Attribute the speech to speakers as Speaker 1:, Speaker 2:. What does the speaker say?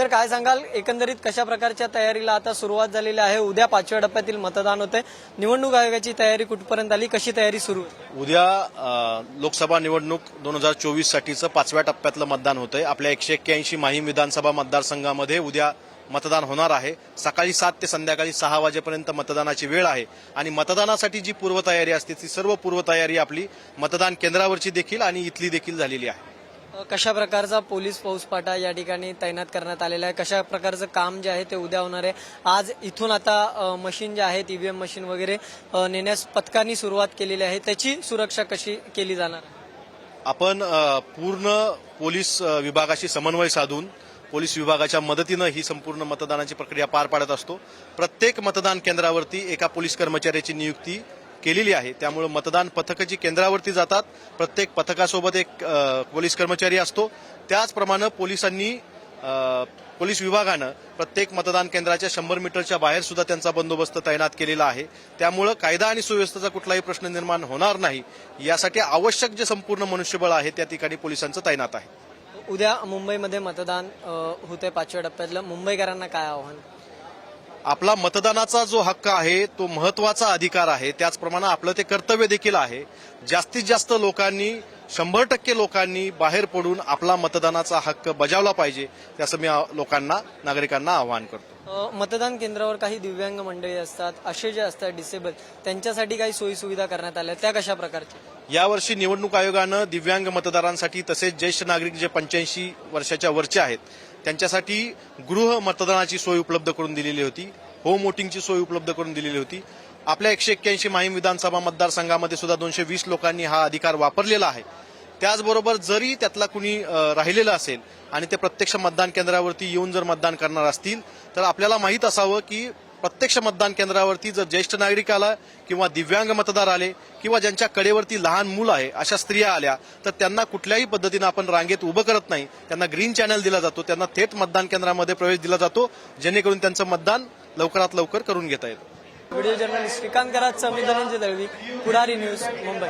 Speaker 1: तर काय सांगाल एकंदरीत कशा प्रकारच्या तयारीला आता सुरुवात झालेली आहे? उद्या पाचव्या टप्प्यातील मतदान होते. निवडणूक आयोगाची तयारी कुठपर्यंत आली? कशी तयारी सुरू
Speaker 2: उद्या लोकसभा निवडणूक दोन हजार चोवीस साठीचं पाचव्या टप्प्यातलं मतदान होतंय. आपल्या एकशे एक्क्याऐंशी माहीम विधानसभा मतदारसंघामध्ये उद्या मतदान होणार आहे. सकाळी सात ते संध्याकाळी सहा वाजेपर्यंत मतदानाची वेळ आहे. आणि मतदानासाठी जी पूर्वतयारी असते ती सर्व पूर्वतयारी आपली मतदान केंद्रावरची देखील आणि इथली देखील झालेली आहे.
Speaker 1: कशा प्रकारचा पोलीस फौजफाटा या ठिकाणी तैनात करण्यात आलेला आहे? कशा प्रकारचं काम जे आहे ते उद्या होणार आहे? आज इथून आता मशीन जे आहेत ईव्हीएम मशीन वगैरे नेण्यास पथकांनी सुरुवात केलेली आहे. त्याची सुरक्षा कशी केली जाणार?
Speaker 2: आपण पूर्ण पोलीस विभागाशी समन्वय साधून पोलीस विभागाच्या मदतीनं ही संपूर्ण मतदानाची प्रक्रिया पार पाडत असतो. प्रत्येक मतदान केंद्रावरती एका पोलीस कर्मचाऱ्याची नियुक्ती केलेली आहे. त्यामुळे मतदान पथकं जी केंद्रावरती जातात प्रत्येक पथकासोबत एक पोलीस कर्मचारी असतो. त्याचप्रमाणे पोलिसांनी पोलीस विभागानं प्रत्येक मतदान केंद्राच्या शंभर मीटरच्या बाहेर सुद्धा त्यांचा बंदोबस्त तैनात केलेला आहे. त्यामुळं कायदा आणि सुव्यवस्थेचा कुठलाही प्रश्न निर्माण होणार नाही. यासाठी आवश्यक जे संपूर्ण मनुष्यबळ आहे त्या ठिकाणी पोलिसांचं तैनात आहे.
Speaker 1: उद्या मुंबईमध्ये मतदान होते पाचव्या टप्प्यातलं. मुंबईकरांना काय आव्हान?
Speaker 2: आपला मतदानाचा जो हक्क आहे तो महत्त्वाचा अधिकार आहे. त्याचप्रमाणे आपलं ते कर्तव्य देखील आहे. जास्तीत जास्त लोकांनी शंभर टक्के लोकांनी बाहेर पडून आपला मतदानाचा हक्क बजावला पाहिजे त्याचं मी लोकांना नागरिकांना आवाहन करतो.
Speaker 1: मतदान केंद्रावर काही दिव्यांग मंडळी असतात असे जे असतात डिसेबल त्यांच्यासाठी काही सोयी सुविधा करण्यात आल्या. त्या कशा प्रकारच्या?
Speaker 2: यावर्षी निवडणूक आयोगानं दिव्यांग मतदारांसाठी तसेच ज्येष्ठ नागरिक जे पंच्याऐंशी वर्षाच्या वरचे आहेत त्यांच्यासाठी गृह मतदानाची सोय उपलब्ध करून दिलेली होती. होम वोटिंगची सोय उपलब्ध करून दिलेली होती. आपल्या एकशे एक्क्याऐंशी माहीम विधानसभा मतदारसंघामध्ये सुद्धा दोनशे वीस लोकांनी हा अधिकार वापरलेला आहे. त्याचबरोबर जरी त्यातला कुणी राहिलेलं असेल आणि ते प्रत्यक्ष मतदान केंद्रावरती येऊन जर मतदान करणार असतील तर आपल्याला माहीत असावं की प्रत्यक्ष मतदान केंद्रावरती जर ज्येष्ठ नागरिक आला किंवा दिव्यांग मतदार आले किंवा ज्यांच्या कडेवरती लहान मूल आहे अशा स्त्रिया आल्या तर त्यांना कुठल्याही पद्धतीनं आपण रांगेत उभं करत नाही. त्यांना ग्रीन चॅनल दिला जातो त्यांना थेट मतदान केंद्रामध्ये प्रवेश दिला जातो जेणेकरून त्यांचं मतदान लवकरात लवकर करून घेता येतं.
Speaker 1: व्हिडिओ जर्नलिस्ट श्रीकांत करात समी धनंजय दळवी पुढारी न्यूज मुंबई.